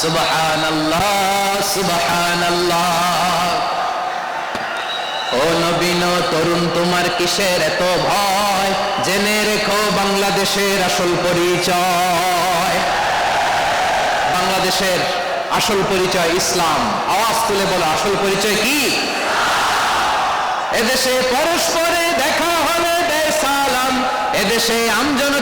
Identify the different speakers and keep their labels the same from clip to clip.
Speaker 1: সুবহান সুবহান ও নবীন তরুণ, তোমার কিসের এত ভয়? জেনে রেখো বাংলাদেশের আসল পরিচয়। বাংলাদেশের আসল পরিচয় ইসলাম। আওয়াজ তুলে বলো, আসল পরিচয় কি? এদেশে পরস্পরে দেখা হলে সালাম। এদেশে আমজনতার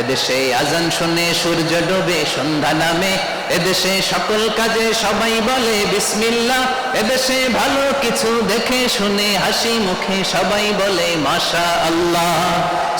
Speaker 1: এদেশে আজান শুনে সূর্য ডোবে, সন্ধ্যা নামে। এদেশে সকল কাজে সবাই বলে, বিসমিল্লাহ। এদেশে ভালো কিছু দেখে শুনে, হাসি মুখে সবাই বলে মাশা আল্লাহ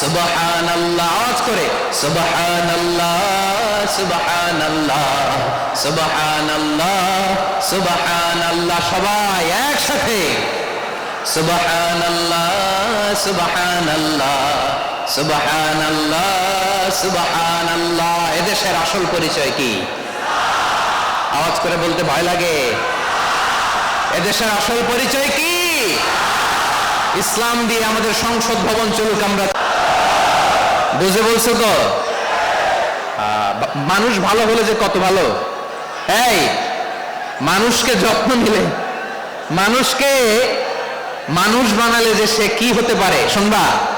Speaker 1: সুবহান আল্লাহ আওয়াজ করে সুবহান আল্লাহ সুবহান আল্লাহ সুবহান আল্লাহ সুবহান আল্লাহ সবাই একসাথে সুবহান আল্লাহ সুবহান আল্লাহ এদেশের আসল পরিচয় কি? আওয়াজ করে বলতে ভয় লাগে। এদেশের আসল পরিচয় কি? ইসলাম দিয়ে আমাদের সংসদ ভবন চলুক আমরা। বুঝে বলছো তো? মানুষ ভালো হলে যে কত ভালো? এই, মানুষকে যত্ন নিলে, মানুষকে মানুষ বানালে যে সে কি হতে পারে? শুনবা।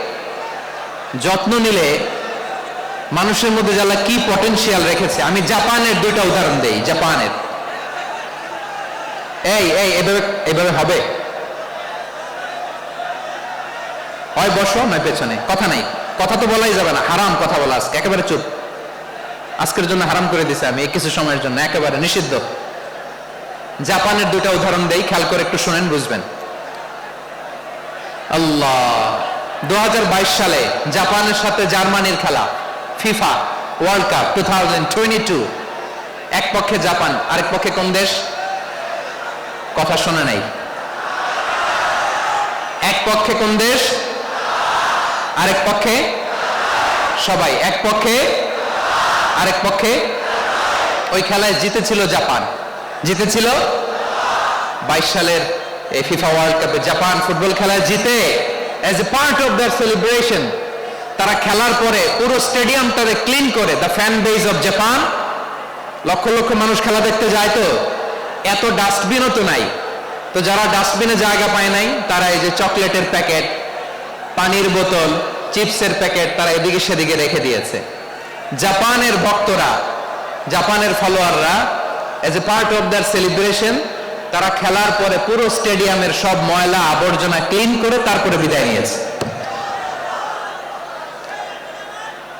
Speaker 1: যত্ন নিলে মানুষের মধ্যে যারা কি পটেনশিয়াল রেখেছে, আমি জাপানের দুইটা উদাহরণ দেই, জাপানের। এই এই, এভাবে এভাবে হবে। হয় বসো, নয় পেছনে। কথা নাই। কথা তো বলাই যাবে না, হারাম কথা বলা আজকে, একেবারে চুপ। আজকের জন্য হারাম করে দিছে আমি কিছু সময়ের জন্য, একেবারে নিষিদ্ধ। জাপানের দুইটা উদাহরণ দেই, খেয়াল করে একটু শোনেন, বুঝবেন। আল্লাহ। দু হাজার বাইশ সালে জাপানের সাথে জার্মানির খেলা, FIFA World Cup two thousand twenty two এক পক্ষে জাপান, আরেক পক্ষে কোন দেশ? কথা শোনা নাই। এক পক্ষে কোন দেশ? আরেক পক্ষে? সবাই এক পক্ষে? আরেক পক্ষে? ওই খেলায় জিতেছিল জাপান। জিতেছিল বাইশ সালের এই ফিফা ওয়ার্ল্ড কাপে জাপান ফুটবল খেলায় জিতে as a part of their celebration তারা খেলার পরে পুরো স্টেডিয়ামটারে ক্লিন করে the fan base of Japan lakh lakh মানুষ খেলা দেখতে যায় তো, এত ডাস্টবিনও তো নাই। তো যারা ডাস্টবিনে জায়গা পায় নাই, তারা এই যে চকলেটের প্যাকেট, পানির বোতল, চিপসের প্যাকেট, তারা এদিকে সেদিকে রেখে দিয়েছে। জাপানের ভক্তরা, জাপানের ফলোয়াররা as a part of their celebration তারা খেলার পরে পুরো স্টেডিয়ামের সব ময়লা আবর্জনা ক্লিন করে তারপরে বিদায় নিয়েছে।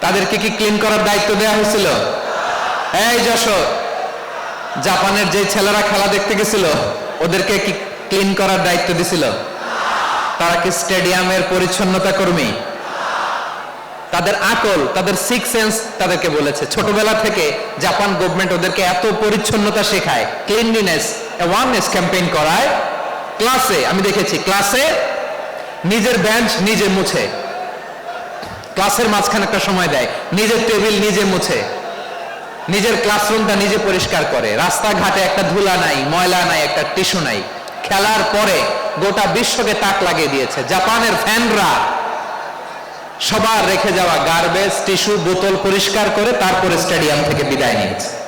Speaker 1: তাদেরকে কি ক্লিন করার দায়িত্ব দেওয়া হয়েছিল? এই যশোর, জাপানের যে ছেলেরা খেলা দেখতে গেছিল, ওদেরকে কি ক্লিন করার দায়িত্ব দিছিল? তারা কি স্টেডিয়ামের পরিচ্ছন্নতা কর্মী? তাদের আকল, তাদের সিক্স সেন্স তাদেরকে বলেছে। ছোটবেলা থেকে জাপান গভর্নমেন্ট ওদেরকে এত পরিচ্ছন্নতা শেখায় ক্লিনলিনেস অ্যাওয়ারনেস ক্যাম্পেইন করায় ক্লাসে আমি দেখেছি ক্লাসে নিজের বেঞ্চ নিজে মুছে। ক্লাসের মাঝখানে একটা সময় দেয়, নিজের টেবিল নিজে মুছে। নিজের ক্লাসরুমটা নিজে পরিষ্কার করে। রাস্তাঘাটে একটা ধুলা নাই, ময়লা নাই, একটা টিস্যু নাই। খেলার পরে গোটা বিশ্বকে তাক লাগিয়ে দিয়েছে। জাপানের ফ্যানরা সবার রেখে যাওয়া গার্বেজ টিস্যু বোতল পরিষ্কার করে তারপরে স্টেডিয়াম থেকে বিদায় নিয়েছে।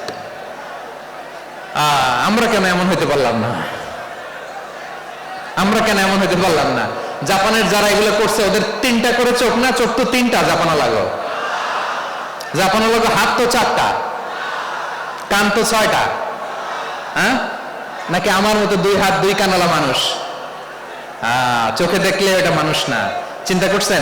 Speaker 1: আমরা কেন এমন হইতে পারলাম না? আমরা কেন এমন হইতে পারলাম না? জাপানের যারা এগুলো করছে, ওদের তিনটা করে চোখ না? চোখ তো তিনটা জাপানো লাগো জাপানো লাগো হাত তো চারটা, কান তো ছয়টা হ্যাঁ? নাকি আমার মতো দুই হাত, দুই কানালা মানুষ? চোখে দেখলে এটা মানুষ না। চিন্তা করছেন?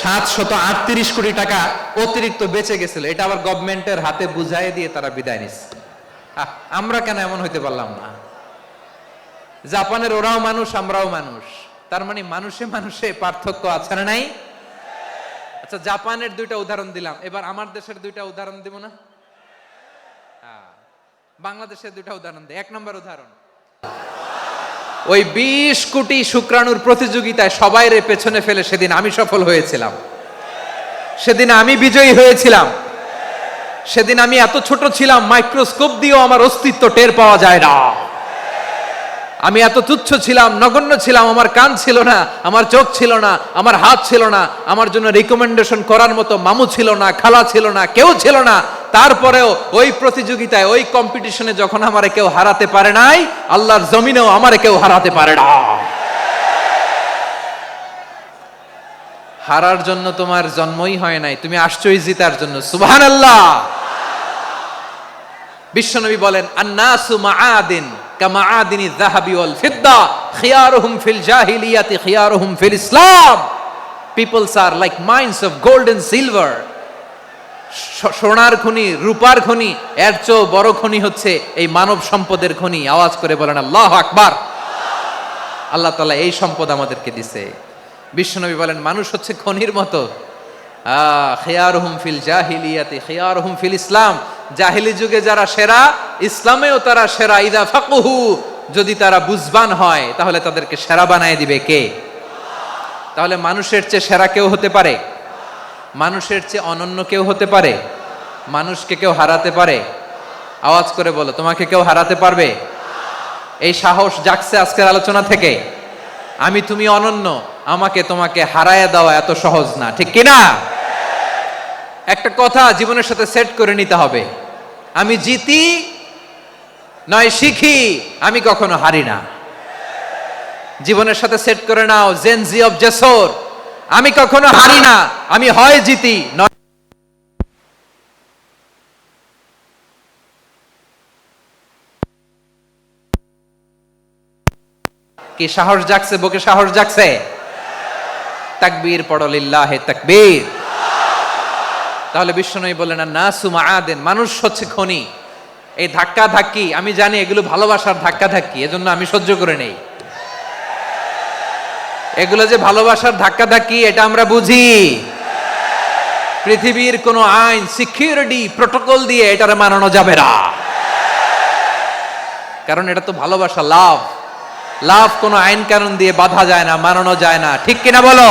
Speaker 1: সাত শত আটত্রিশ কোটি টাকা অতিরিক্ত বেঁচে গেছিল। এটা আবার গভর্নমেন্টের হাতে বুঝাই দিয়ে তারা বিদায় নিচ্ছে আমরা কেন এমন হইতে পারলাম না? জাপানের ওরাও মানুষ, আমরাও মানুষ। তার মানে মানুষে মানুষে পার্থক্য আছে না নাই? আচ্ছা জাপানের দুইটা উদাহরণ দিলাম। এবার আমার দেশের দুইটা উদাহরণ দিব না? বাংলাদেশের দুইটা উদাহরণ দিই এক নম্বর উদাহরণ। ওই বিশ কোটি শুক্রাণুর প্রতিযোগিতায় সবাই রে পেছনে ফেলে সেদিন আমি সফল হয়েছিলাম। সেদিন আমি বিজয়ী হয়েছিলাম। সেদিন আমি এত ছোট ছিলাম, মাইক্রোস্কোপ দিয়েও আমার অস্তিত্ব টের পাওয়া যায় না। আমি এত তুচ্ছ ছিলাম, নগণ্য ছিলাম, আমার কান ছিল না, আমার চোখ ছিল না, আমার হাত ছিল না, আমার জন্য রিকমেন্ডেশন করার মতো মামু ছিল না, খালা ছিল না, কেউ ছিল না তারপরেও ওই প্রতিযোগিতায়, ওই কম্পিটিশনে যখন আমারে কেউ হারাতে পারে নাই, আল্লাহর জমিনেও আমারে কেউ হারাতে পারে না। হারার জন্য তোমার জন্মই হয় নাই, তুমি আসছই জিতার জন্য। সুবহান আল্লাহ বিশ্বনবী বলেন, আন্নাসু মাআদিন কামাআদিনি যাহাবি ওয়াল ফিদ্দা, খিয়ারুহুম ফিল জাহিলিয়াতি, খিয়ারুহুম ফিল ইসলাম। Peoples are like mines of gold and silver সোনার খনি, রূপার খনি, এর চেয়েও বড় খনি হচ্ছে এই মানব সম্পদের খনি। আওয়াজ করে বলেন, আল্লাহ আকবার। আল্লাহ তাআলা এই সম্পদ আমাদেরকে দিছে। বিশ্বনবী বলেন, মানুষ হচ্ছে খনির মতো। খেয়ারহুম ফিল জাহিলিয়াতে, খেয়ারহুম ফিল ইসলাম। জাহিলি যুগে যারা সেরা, ইসলামেও তারা সেরা। ইদা ফাকুহু, যদি তারা বুঝবান হয়, তাহলে তাদেরকে সেরা বানায় দিবে কে? তাহলে মানুষের চেয়ে সেরা কেউ হতে পারে? মানুষের চেয়ে অনন্য কেউ হতে পারে? মানুষকে কেউ হারাতে পারে? আওয়াজ করে বলো, তোমাকে কেউ হারাতে পারবে? এই সাহস জাগছে আজকের আলোচনা থেকে। আমি তুমি অনন্য, আমাকে তোমাকে হারায় দেওয়া এত সহজ না, ঠিক কিনা একটা কথা জীবনের সাথে সেট করে নিতে হবে। আমি জিতি নয় শিখি, আমি কখনো হারি না। জীবনের সাথে সেট করে নাও জেনজি অব জেসর আমি কখনো হারি না। আমি হয় জিতি, নয় কি সাহস জাগছে, বুকে সাহস জাগছে? তাকবীর পড়লিল্লাহে তাকবীর। তাহলে বিশ্বনবী বললেন না সুমা আদেন মানুষ হচ্ছে খনি। এই ধাক্কা ধাক্কি আমি জানি এগুলো ভালোবাসার ধাক্কা ধাক্কি এজন্য আমি সহ্য করে নেই। এগুলো যে ভালোবাসার ধাক্কা ধাক্কি এটা আমরা বুঝি। পৃথিবীর কোন আইন সিকিউরিটি প্রোটোকল দিয়ে এটারে মানানো যাবে না। কারণ এটা তো ভালোবাসা লাভ লাভ কোনো আইন কানুন দিয়ে বাধা যায় না, মানানো যায় না। ঠিক কিনা বলো?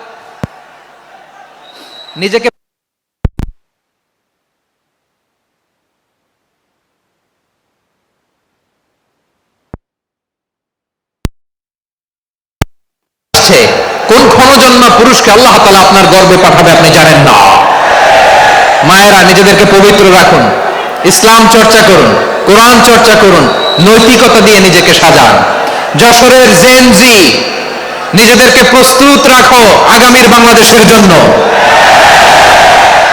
Speaker 2: নিজেকে কোন ক্ষণজন্মা পুরুষকে আল্লাহ তাআলা আপনার গর্বে পাঠাবে আপনি জানেন না। মায়েরা, নিজেদেরকে পবিত্র রাখুন। ইসলাম চর্চা করুন, কোরআন চর্চা করুন, নৈতিকতা দিয়ে নিজেকে সাজান। যশোরের জেনজি নিজেদেরকে প্রস্তুত রাখো আগামীর বাংলাদেশের জন্য।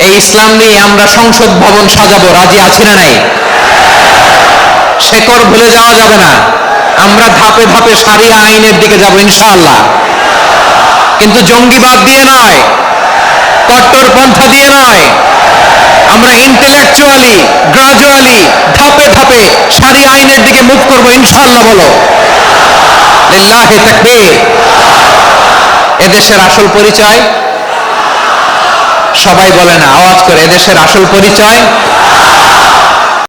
Speaker 2: এই ইসলাম নিয়ে আমরা সংসদ ভবন সাজাবো, রাজি আছি না নাই? শেকড় ভুলে যাওয়া যাবে না। আমরা ধাপে ধাপে সারিয়া আইনের দিকে যাব, ইনশাআল্লাহ। কিন্তু জঙ্গিবাদ দিয়ে নয় কট্টরপন্থা দিয়ে নয়। আমরা ইন্টেলেকচুয়ালি গ্রাজুয়ালি ধাপে ধাপে সারি আইনের দিকে মুখ করব, ইনশাআল্লাহ বলো। লিল্লাহি তাকবীর। এদেশের আসল পরিচয় সবাই বলে না আওয়াজ করে এদেশের আসল পরিচয়